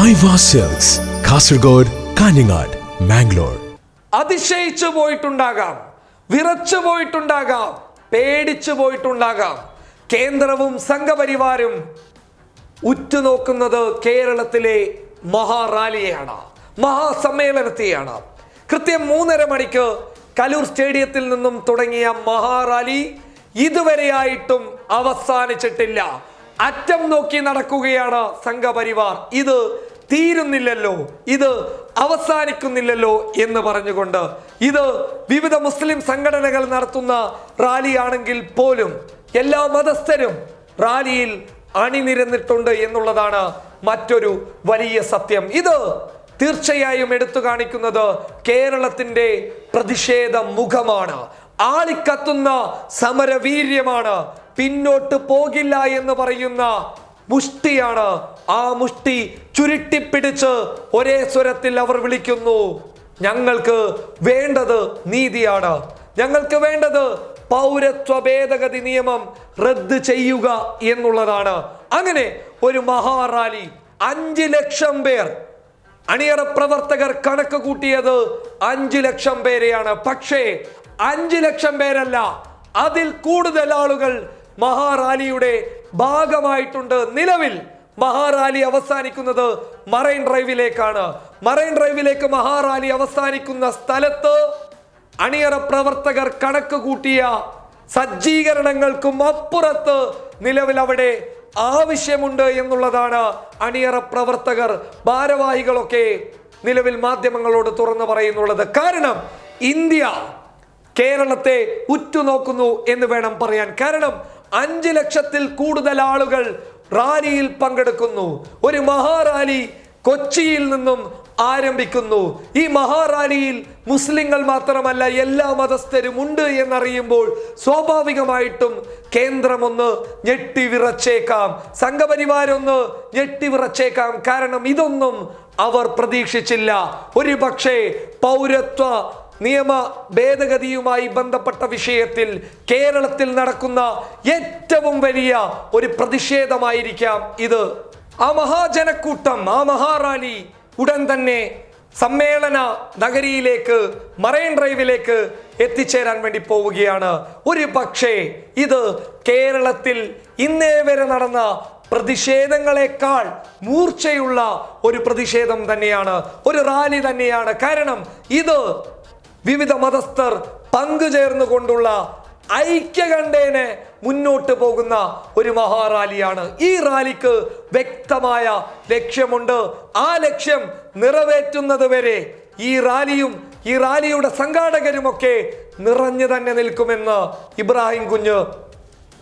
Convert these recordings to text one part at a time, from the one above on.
Cells Kasaragod Kanhangad Mangalore അതിശയിച്ചു പോയിട്ടുണ്ടാകാം വിറച്ചു പോയിട്ടുണ്ടാകാം പേടിച്ചു പോയിട്ടുണ്ടാകാം. കേന്ദ്രവും സംഘപരിവാരും ഉറ്റുനോക്കുന്നത് കേരളത്തിലെ മഹാറാലിയാണ് മഹാസമ്മേളനത്തെയാണ്. കൃത്യം മൂന്നര മണിക്ക് കലൂർ സ്റ്റേഡിയത്തിൽ നിന്നും തുടങ്ങിയ മഹാറാലി ഇതുവരെയായിട്ടും അവസാനിച്ചിട്ടില്ല. അറ്റം നോക്കി നടക്കുകയാണ് സംഘപരിവാർ. ഇത് തീരുന്നില്ലല്ലോ. ഇത് അവസാനിക്കുന്നില്ലല്ലോ എന്ന് പറഞ്ഞുകൊണ്ട് ഇത് വിവിധ മുസ്ലിം സംഘടനകൾ നടത്തുന്ന റാലിയാണെങ്കിൽ പോലും എല്ലാ മതസ്ഥരും റാലിയിൽ അണിനിരന്നിട്ടുണ്ട് എന്നുള്ളതാണ് മറ്റൊരു വലിയ സത്യം. ഇത് തീർച്ചയായും എടുത്തു കാണിക്കുന്നത് കേരളത്തിന്റെ പ്രതിഷേധ മുഖമാണ്. ആളിക്കത്തുന്ന സമരവീര്യമാണ്. പിന്നോട്ട് പോകില്ല എന്ന് പറയുന്ന മുഷ്ടിയാണ് ആ മുഷ്ടി ചുരുട്ടിപ്പിടിച്ച് ഒരേ സ്വരത്തിൽ അവർ വിളിക്കുന്നു. ഞങ്ങൾക്ക് വേണ്ടത് നീതിയാണ്. ഞങ്ങൾക്ക് വേണ്ടത് പൗരത്വ ഭേദഗതി നിയമം റദ്ദ് ചെയ്യുക എന്നുള്ളതാണ്. അങ്ങനെ ഒരു മഹാറാലി അഞ്ച് ലക്ഷം പേർ അണിയറ പ്രവർത്തകർ കണക്ക് കൂട്ടിയത് അഞ്ചു ലക്ഷം പേരെയാണ്. പക്ഷേ അഞ്ചു ലക്ഷം പേരല്ല അതിൽ കൂടുതൽ ആളുകൾ മഹാറാലിയുടെ ഭാഗമായിട്ടുണ്ട്. നിലവിൽ മഹാറാലി അവസാനിക്കുന്നത് മറൈൻ ഡ്രൈവിലേക്കാണ്. മറൈൻ ഡ്രൈവിലേക്ക് മഹാറാലി അവസാനിക്കുന്ന സ്ഥലത്ത് അണിയറ പ്രവർത്തകർ കണക്ക് കൂട്ടിയ സജ്ജീകരണങ്ങൾക്കും അപ്പുറത്ത് നിലവിൽ അവിടെ ആവശ്യമുണ്ട് എന്നുള്ളതാണ് അണിയറ പ്രവർത്തകർ ഭാരവാഹികളൊക്കെ നിലവിൽ മാധ്യമങ്ങളോട് തുറന്നു പറയുന്നുള്ളത്. കാരണം ഇന്ത്യ കേരളത്തെ ഉറ്റുനോക്കുന്നു എന്ന് വേണം പറയാൻ. കാരണം അഞ്ച് ലക്ഷത്തിൽ കൂടുതൽ ആളുകൾ റാലിയിൽ പങ്കെടുക്കുന്നു. ഒരു മഹാറാലി കൊച്ചിയിൽ നിന്നും ആരംഭിക്കുന്നു. ഈ മഹാറാലിയിൽ മുസ്ലിങ്ങൾ മാത്രമല്ല എല്ലാ മതസ്ഥരും ഉണ്ട് എന്നറിയുമ്പോൾ സ്വാഭാവികമായിട്ടും കേന്ദ്രമൊന്ന് ഞെട്ടിവിറച്ചേക്കാം. സംഘപരിവാരൊന്ന് ഞെട്ടിവിറച്ചേക്കാം. കാരണം ഇതൊന്നും അവർ പ്രതീക്ഷിച്ചില്ല. ഒരു പക്ഷേ പൗരത്വ നിയമ ഭേദഗതിയുമായി ബന്ധപ്പെട്ട വിഷയത്തിൽ കേരളത്തിൽ നടക്കുന്ന ഏറ്റവും വലിയ ഒരു പ്രതിഷേധമായിരിക്കാം ഇത്. ആ മഹാജനക്കൂട്ടം ആ മഹാറാലി ഉടൻ തന്നെ സമ്മേളന നഗരിയിലേക്ക് മറൈൻ ഡ്രൈവിലേക്ക് എത്തിച്ചേരാൻ വേണ്ടി പോവുകയാണ്. ഒരു പക്ഷേ ഇത് കേരളത്തിൽ ഇന്നേ വരെ നടന്ന പ്രതിഷേധങ്ങളെക്കാൾ മൂർച്ചയുള്ള ഒരു പ്രതിഷേധം തന്നെയാണ് ഒരു റാലി തന്നെയാണ്. കാരണം ഇത് വിവിധ മതസ്ഥർ പങ്കുചേർന്നുകൊണ്ടുള്ള ഐക്യകണ്ഠേനെ മുന്നോട്ട് പോകുന്ന ഒരു മഹാറാലിയാണ്. ഈ റാലിക്ക് വ്യക്തമായ ലക്ഷ്യമുണ്ട്. ആ ലക്ഷ്യം നിറവേറ്റുന്നത് വരെ ഈ റാലിയും ഈ റാലിയുടെ സംഘാടകരുമൊക്കെ നിറഞ്ഞു തന്നെ നിൽക്കുമെന്ന് ഇബ്രാഹിം കുഞ്ഞ്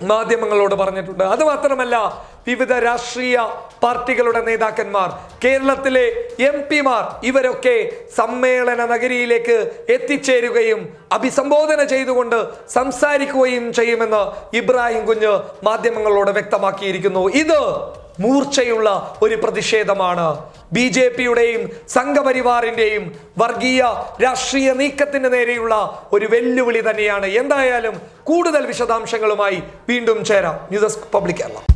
മാധ്യമങ്ങളോട് പറഞ്ഞിട്ടുണ്ട്. അത് മാത്രമല്ല വിവിധ രാഷ്ട്രീയ പാർട്ടികളുടെ നേതാക്കന്മാർ കേരളത്തിലെ എം പിമാർ ഇവരൊക്കെ സമ്മേളന നഗരിയിലേക്ക് എത്തിച്ചേരുകയും അഭിസംബോധന ചെയ്തുകൊണ്ട് സംസാരിക്കുകയും ചെയ്യുമെന്ന് ഇബ്രാഹിം കുഞ്ഞ് മാധ്യമങ്ങളോട് വ്യക്തമാക്കിയിരിക്കുന്നു. ഇത് മൂർച്ചയുള്ള ഒരു പ്രതിഷേധമാണ്. ബി ജെ പിയുടെയും സംഘപരിവാറിന്റെയും വർഗീയ രാഷ്ട്രീയ നീക്കത്തിന് നേരെയുള്ള ഒരു വെല്ലുവിളി തന്നെയാണ്. എന്തായാലും കൂടുതൽ വിശദാംശങ്ങളുമായി വീണ്ടും ചേരാം. News public Kerala.